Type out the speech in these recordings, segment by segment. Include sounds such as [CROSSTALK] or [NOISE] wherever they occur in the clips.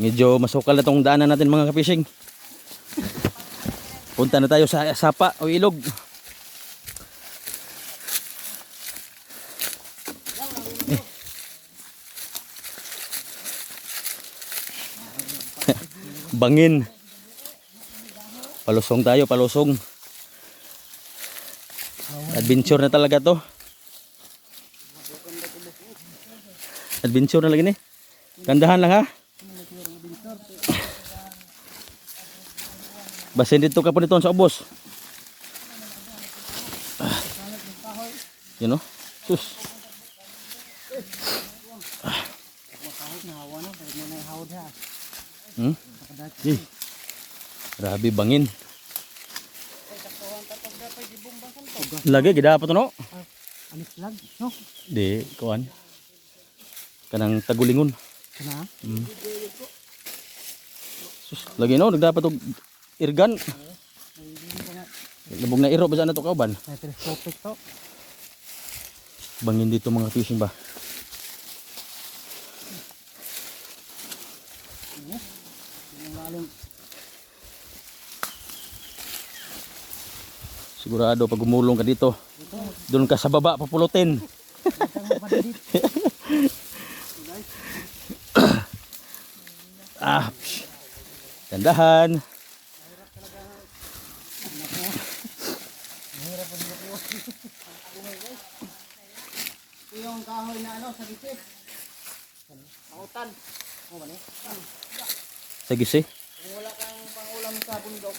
Medyo masukal na tong daanan natin mga kapishing. Punta na tayo sa sapa o ilog. [LAUGHS] Bangin. Palusong tayo, palusong. Adventure na talaga to. Adventure na lagi ni. Tandahan lang ha. Basin dito ka po nito sa ubos. Ah. Yun o. Sus. Hmm? Eh. Grabe bangin. Lagi gida pa to no? Anis lang, no? Di, kuan. Kanang tagulingon. Kana? Sus, lagi no, nagdapat og irgan. Labog na iro ba na to kauban? Telescopic to. Bangin dito mga fishing ba? Sigurado pag gumulong ka dito, doon ka sa baba papulutin. [LAUGHS] ah, psh. Tandahan. Yung kahoy na ano, sa gitid. Mautan. O ba ni? Sa gisi. Kung wala kang pangulam sa bundok,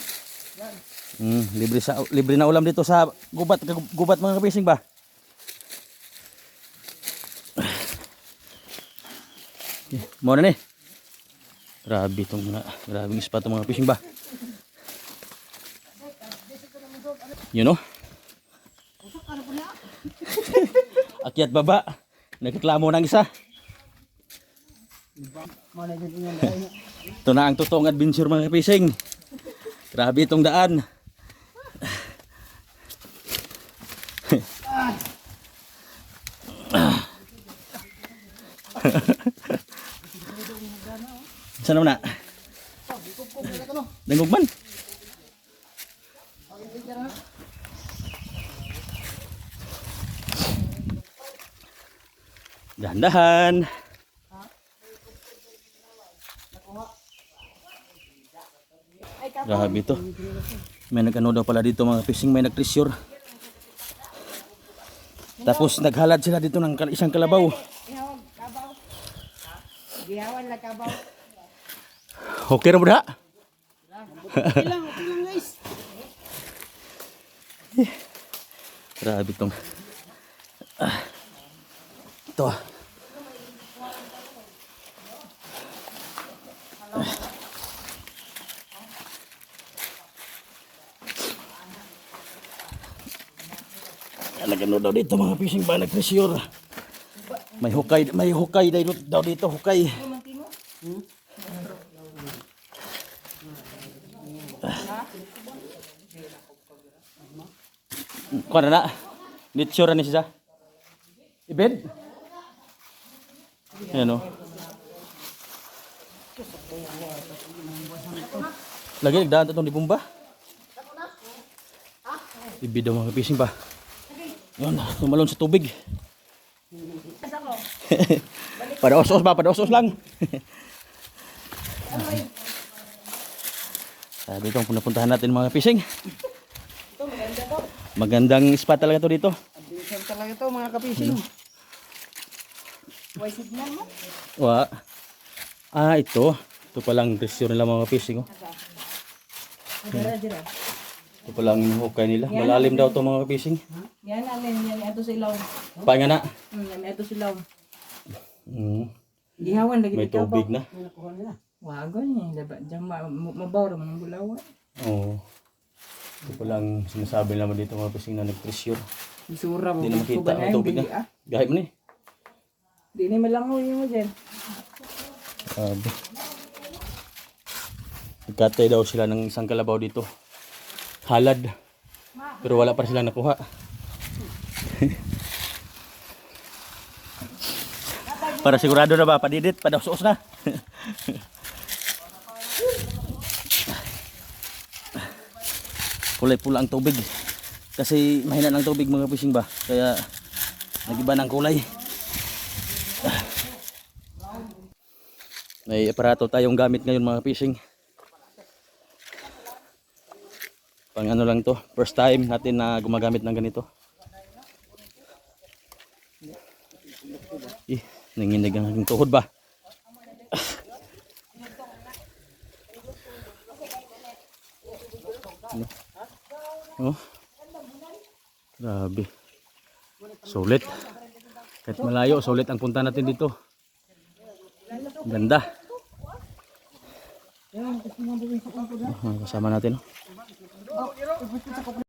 yan. Mm, libre sa libre na ulam dito sa gubat gubat mga kapising ba? Mo na ni. Grabe tong mga grabing spot tong mga fishing ba. You know? [LAUGHS] Akyat baba. Nagreklamo ng isa. Ito na ang totoong adventure mga kapising. Grabe itong daan. Saan naman na? Dangugman. Dahan-dahan. Grabe ito. May nag-ano daw pala dito mga fishing, may nag-treasure. Tapos naghalad sila dito ng isang kalabaw. Gihawan lang kabaw. Okay na ba? Okay lang, okay lang guys. Grabe itong... Ah. Ito ah. Nagano daw dito mga fishing ba nag-treasure. May hukay, may hukay daw daw dito, hukay. Kuha na na. Nitsura ni siya. Ibed? Ayan o. Lagi nagdaan itong di bumba. Ibid daw mga fishing pa. Yun, tumalon sa tubig. [LAUGHS] pada os-os ba? Pada os-os lang. [LAUGHS] Sabi itong punapuntahan natin mga fishing. Ito, maganda to. Magandang spot talaga to dito. Adventure talaga to mga kapising. May signal mo? Wa. Ah, ito. Ito palang treasure nila mga fishing. Oh. Dira, dira. Ito palang hukay nila. Malalim daw to mga fishing. Yan, alin, yan, ito sa ilaw. Pahinga na. Hmm, yan, ito sa ilaw. Mm, Gihawan lagi may tubig na. Wago niya, diba? Diyan ma ma- mabaw naman ang bulawan. Oo. Ito palang sinasabi naman dito mga fishing na nag-treasure. Isura mo. Hindi na makita ang tubig na. Ah. Gahit mo ni. Di na malangoy mo dyan. Grabe. Nagkatay daw sila ng isang kalabaw dito halad. Pero wala pa silang nakuha. [LAUGHS] Para sigurado na ba, padidit, padausos na. [LAUGHS] Kulay pula ang tubig. Kasi mahina ng tubig mga pushing ba. Kaya nagiba ng kulay. May aparato tayong gamit ngayon mga fishing. Pang ano lang to, first time natin na gumagamit ng ganito. Eh, nanginig ang aking tuhod ba? Ano? Oh. Grabe. Sulit. Kahit malayo, sulit ang punta natin dito. Ganda. Kasama natin. oh.